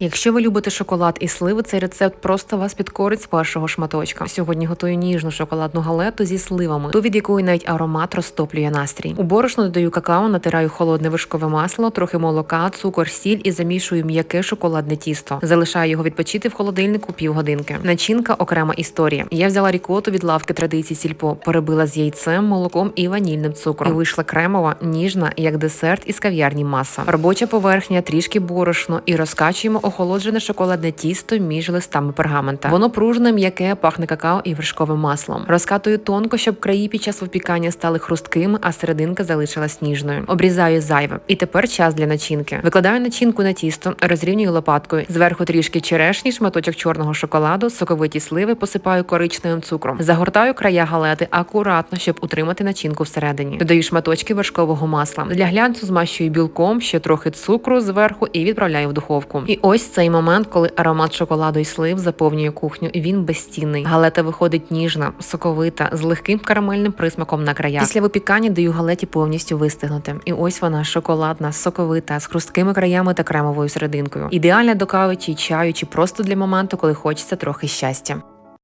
Якщо ви любите шоколад і сливи, цей рецепт просто вас підкорить з першого шматочка. Сьогодні готую ніжну шоколадну галету зі сливами, ту від якої навіть аромат розтоплює настрій. У борошно додаю какао, натираю холодне вишкове масло, трохи молока, цукор, сіль і замішую м'яке шоколадне тісто. Залишаю його відпочити в холодильнику півгодинки. Начинка окрема історія. Я взяла рікоту від лавки традицій сільпо, перебила з яйцем, молоком і ванільним цукром. І вийшла кремова, ніжна, як десерт із кав'ярні маса. Робоча поверхня, трішки борошно і розкачуємо охолоджене шоколадне тісто між листами пергамента. Воно пружне, м'яке, пахне какао і вершковим маслом. Розкатую тонко, щоб краї під час випікання стали хрусткими, а серединка залишилась ніжною. Обрізаю зайве. І тепер час для начинки. Викладаю начинку на тісто, розрівнюю лопаткою. Зверху трішки черешні, шматочок чорного шоколаду, соковиті сливи посипаю коричневим цукром. Загортаю края галети акуратно, щоб утримати начинку всередині. Додаю шматочки вершкового масла. Для глянцю змащую білком, ще трохи цукру зверху і відправляю в духовку. І ось цей момент, коли аромат шоколаду і слив заповнює кухню, і він безцінний. Галета виходить ніжна, соковита, з легким карамельним присмаком на краях. Після випікання даю галеті повністю вистигнути. І ось вона шоколадна, соковита, з хрусткими краями та кремовою серединкою. Ідеальна до кави чи чаю, чи просто для моменту, коли хочеться трохи щастя.